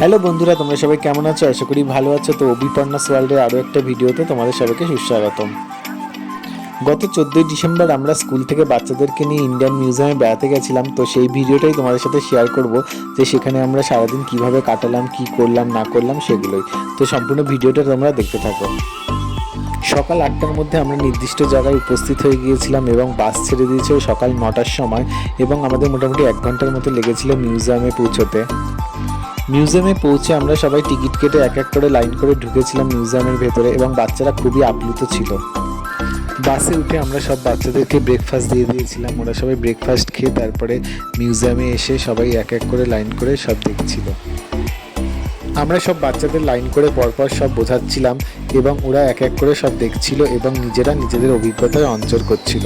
Hello বন্ধুরা, তোমরা সবাই কেমন আছো? আশা করি ভালো আছো। তো অভিপর্ণাস ওয়ার্ল্ডের আরও একটা ভিডিওতে তোমাদের সবাইকে সুস্বাগতম। গত চোদ্দোই ডিসেম্বর আমরা স্কুল থেকে বাচ্চাদেরকে নিয়ে ইন্ডিয়ান মিউজিয়ামে বেড়াতে গেছিলাম। তো সেই ভিডিওটাই তোমাদের সাথে শেয়ার করব যে সেখানে আমরা সারাদিন কীভাবে কাটালাম, কি করলাম, না করলাম সেগুলোই। তো সম্পূর্ণ ভিডিওটা তোমরা দেখতে থাকো। সকাল আটটার মধ্যে আমরা নির্দিষ্ট জায়গায় উপস্থিত হয়ে গিয়েছিলাম এবং বাস ছেড়ে দিয়েছিল সকাল নটার সময় এবং আমাদের মোটামুটি এক ঘণ্টার মতো লেগেছিল মিউজিয়ামে পৌঁছতে। মিউজিয়ামে পৌঁছে আমরা সবাই টিকিট কেটে এক এক করে লাইন করে ঢুকেছিলাম মিউজিয়ামের ভেতরে এবং বাচ্চারা খুবই আপ্লুত ছিল। বাসে উঠে আমরা সব বাচ্চাদেরকে ব্রেকফাস্ট দিয়ে দিয়েছিলাম। ওরা সবাই ব্রেকফাস্ট খেয়ে তারপরে মিউজিয়ামে এসে সবাই এক এক করে লাইন করে সব দেখছিল। আমরা সব বাচ্চাদের লাইন করে পরপর সব বোঝাচ্ছিলাম এবং ওরা এক এক করে সব দেখছিল এবং নিজেরা নিজেদের অভিজ্ঞতায় অঞ্চল করছিল।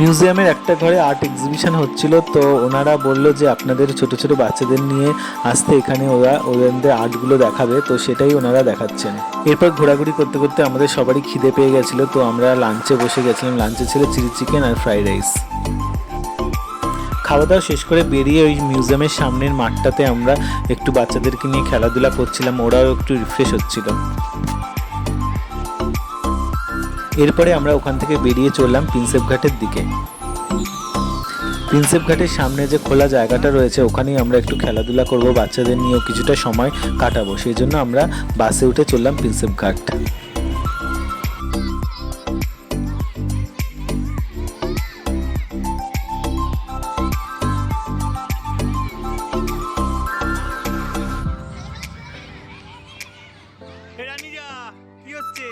মিউজিয়ামের একটা ঘরে আর্ট এক্সিবিশন হচ্ছিল, তো ওনারা বলল যে আপনাদের ছোট ছোট বাচ্চাদের নিয়ে আসতে এখানে ওরা ওদের আর্টগুলো দেখাবে, তো সেটাই ওনারা দেখাচ্ছেন। এরপর ঘোরাঘুরি করতে করতে আমাদের সবারই খিদে পেয়ে গেছিল, তো আমরা লাঞ্চে বসে গেছিলাম। লাঞ্চে ছিল চিলি চিকেন আর ফ্রাইড রাইস খাওয়া দাওয়া শেষ করে বেরিয়ে ওই মিউজিয়ামের সামনের মাঠটাতে আমরা একটু বাচ্চাদেরকে নিয়ে খেলাধুলা করছিলাম, ওরাও একটু রিফ্রেশ হচ্ছিল। এরপরে আমরা ওখান থেকে বেরিয়ে চললাম প্রিন্সেপ ঘাটের দিকে। প্রিন্সেপ ঘাটের সামনে যে খোলা জায়গাটা রয়েছে, ওখানেই আমরা একটু খেলাধুলা করব, বাচ্চাদের নিয়েও কিছুটা সময় কাটাবো। সেই জন্য আমরা বাসে উঠে চললাম প্রিন্সেপ ঘাট। কি হচ্ছে?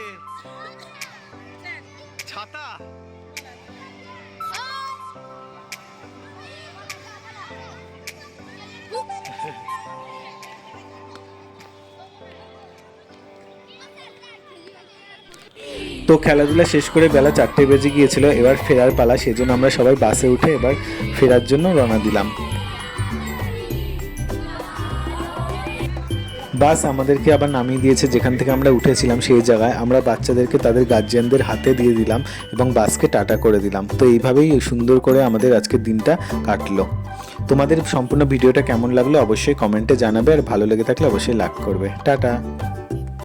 ছাতা। তো খেলাধুলা শেষ করে বেলা চারটে বেজে গিয়েছিল, এবার ফেরার পালা, সেজন্য আমরা সবাই বাসে উঠে এবার ফেরার জন্য রওনা দিলাম। বাস আমাদেরকে আবার নামিয়ে দিয়েছে। যেখান থেকে আমরা উঠেছিলাম সেই জায়গায়, আমরা বাচ্চাদেরকে তাদের গার্জিয়ানদের হাতে দিয়ে দিলাম এবং বাসকে টাটা করে দিলাম। তো এইভাবেই সুন্দর করে আমাদের আজকের দিনটা কাটলো। তোমাদের সম্পূর্ণ ভিডিওটা কেমন লাগল অবশ্যই কমেন্টে জানাবে আর ভালো লেগে থাকলে অবশ্যই লাইক করবে। টাটা।